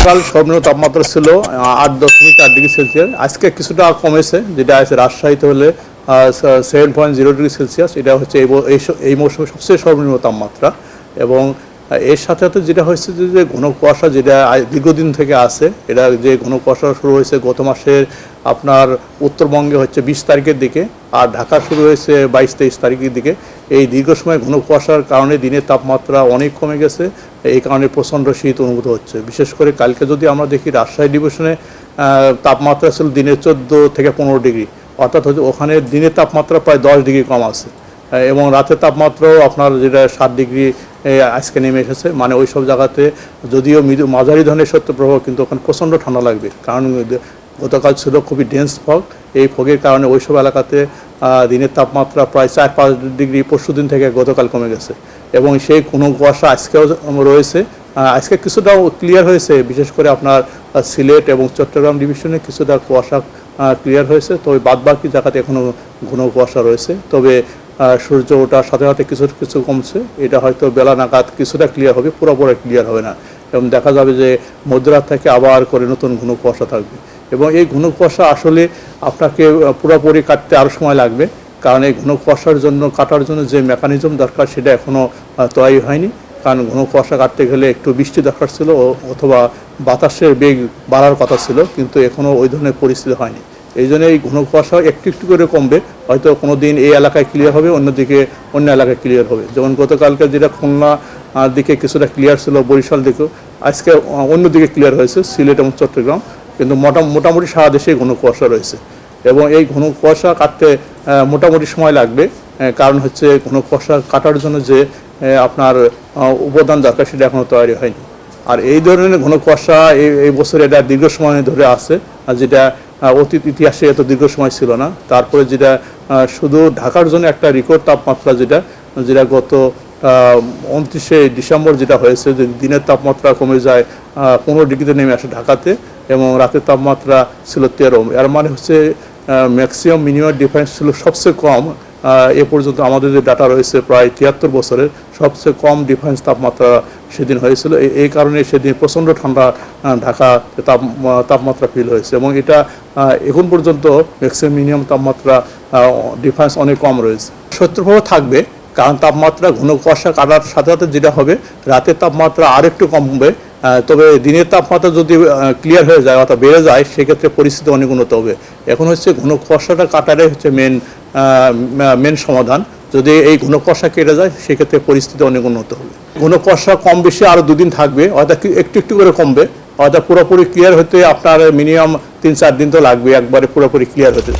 গতকাল সর্বনিম্ন তাপমাত্রা ছিল আট দশমিক চার ডিগ্রি সেলসিয়াস। আজকে কিছুটা কমেছে, যেটা আছে রাজশাহীতে হলে seven point zero degree Celsius এটা হচ্ছে এই মৌসুমে সবচেয়ে সর্বনিম্ন তাপমাত্রা। এবং এর সাথে সাথে যেটা হয়েছে যে ঘন কুয়াশা যেটা দীর্ঘদিন থেকে আছে, এটা যে ঘন কুয়াশা শুরু হয়েছে গত মাসের আপনার উত্তরবঙ্গে হচ্ছে বিশ তারিখের দিকে আর ঢাকা শুরু হয়েছে বাইশ তেইশ তারিখের দিকে। এই দীর্ঘ সময় ঘন কুয়াশার কারণে দিনের তাপমাত্রা অনেক কমে গেছে। এই কারণে প্রচণ্ড শীত অনুভূত হচ্ছে। বিশেষ করে কালকে যদি আমরা দেখি রাজশাহী ডিভিশনে তাপমাত্রা ছিল দিনের চোদ্দ থেকে পনেরো ডিগ্রি। অর্থাৎ হচ্ছে ওখানে দিনের তাপমাত্রা প্রায় দশ ডিগ্রি কম আছে। এবং রাতের তাপমাত্রাও আপনার যেটা সাত ডিগ্রি আজকে নেমে এসেছে। মানে ওই সব জায়গাতে যদিও মাঝারি ধরনের সত্য প্রভাব কিন্তু ওখানে প্রচণ্ড ঠান্ডা লাগবে। কারণ গতকাল ছিল খুবই ডেন্স ফগ এই ফগের কারণে ওই সব এলাকাতে দিনের তাপমাত্রা প্রায় চার পাঁচ ডিগ্রি পরশু দিন থেকে গতকাল কমে গেছে। এবং সেই কোনো কুয়াশা আজকেও রয়েছে। আজকে কিছুটাও ক্লিয়ার হয়েছে, বিশেষ করে আপনার সিলেট এবং চট্টগ্রাম ডিভিশনে কিছুটা কুয়াশা ক্লিয়ার হয়েছে। তবে বাদবাকি জায়গাতে এখনও ঘন কুয়াশা রয়েছে। তবে সূর্য ওঠার সাথে সাথে কিছু কিছু কমছে। এটা হয়তো বেলা নাগাদ কিছুটা ক্লিয়ার হবে, পুরোপুরি ক্লিয়ার হবে না। এবং দেখা যাবে যে মধ্যরাত থেকে আবার করে নতুন ঘন কুয়াশা থাকবে। এবং এই ঘন কুয়াশা আসলে আপনাকে পুরোপুরি কাটতে আরও সময় লাগবে। কারণ এই ঘন কুয়াশার জন্য, কাটার জন্য যে মেকানিজম দরকার, সেটা এখনও তৈরি হয়নি। কারণ ঘন কুয়াশা কাটতে গেলে একটু বৃষ্টি দরকার ছিল অথবা বাতাসের বেগ বাড়ার কথা ছিল, কিন্তু এখনও ওই ধরনের পরিস্থিতি হয়নি। এই জন্য এই ঘন কুয়াশা একটু একটু করে কমবে। হয়তো কোনো দিন এই এলাকায় ক্লিয়ার হবে, অন্যদিকে অন্য এলাকায় ক্লিয়ার হবে। যেমন গতকালকে যেটা খুলনা দিকে কিছুটা ক্লিয়ার ছিল, বরিশাল দিকেও, আজকে অন্যদিকে ক্লিয়ার হয়েছে, সিলেট এবং চট্টগ্রাম। কিন্তু মোটা মোটামুটি সারা দেশেই ঘন কুয়াশা রয়েছে। এবং এই ঘন কুয়াশা কাটতে মোটামুটি সময় লাগবে কারণ হচ্ছে ঘন কুয়াশা কাটার জন্য যে আপনার উপাদান দরকার সেটা এখনও তৈরি হয়নি। আর এই ধরনের ঘন কুয়াশা এই এই বছর এটা দীর্ঘ সময় ধরে আছে, আর যেটা অতীত ইতিহাসে এত দীর্ঘ সময় ছিল না। তারপরে যেটা শুধু ঢাকার জন্য একটা রেকর্ড তাপমাত্রা যেটা যেটা গত উনত্রিশে ডিসেম্বর যেটা হয়েছে, যে দিনের তাপমাত্রা কমে যায় পনেরো ডিগ্রিতে নেমে আসে ঢাকাতে এবং রাতের তাপমাত্রা ছিল তেরো। এর মানে হচ্ছে ম্যাক্সিমাম মিনিমাম ডিফারেন্স ছিল সবচেয়ে কম এ পর্যন্ত আমাদের যে ডাটা রয়েছে প্রায় তিয়াত্তর বছরের, সবচেয়ে কম ডিফারেন্স তাপমাত্রা সেদিন হয়েছিল। এই- কারণে সেদিন প্রচণ্ড ঠান্ডা ঢাকা তাপ তাপমাত্রা ফিল হয়েছে এবং এটা এখন পর্যন্ত ম্যাক্সিমাম মিনিমাম তাপমাত্রা ডিফারেন্স অনেক কম রয়েছে। শত্রুপ্রভাব থাকবে, কারণ তাপমাত্রা ঘন কুয়াশা কাটার সাথে সাথে যেটা হবে, রাতের তাপমাত্রা আরেকটু কমবে তবে দিনের তাপমাত্রা যদি ক্লিয়ার হয়ে যায় অর্থাৎ বেড়ে যায়, সেক্ষেত্রে পরিস্থিতি অনেক উন্নত হবে। এখন হচ্ছে ঘন কুয়াশাটা কাটারে হচ্ছে মেন মেন সমাধান। যদি এই ঘন কুয়াশা কেটে যায়, সেক্ষেত্রে পরিস্থিতি অনেক উন্নত হবে। ঘন কুয়াশা কম বেশি আরও দুদিন থাকবে অর্থাৎ একটু একটু করে কমবে। অর্থাৎ পুরোপুরি ক্লিয়ার হতে আপনার মিনিমাম তিন, চার দিন তো লাগবে, একবারে পুরোপুরি ক্লিয়ার হতে।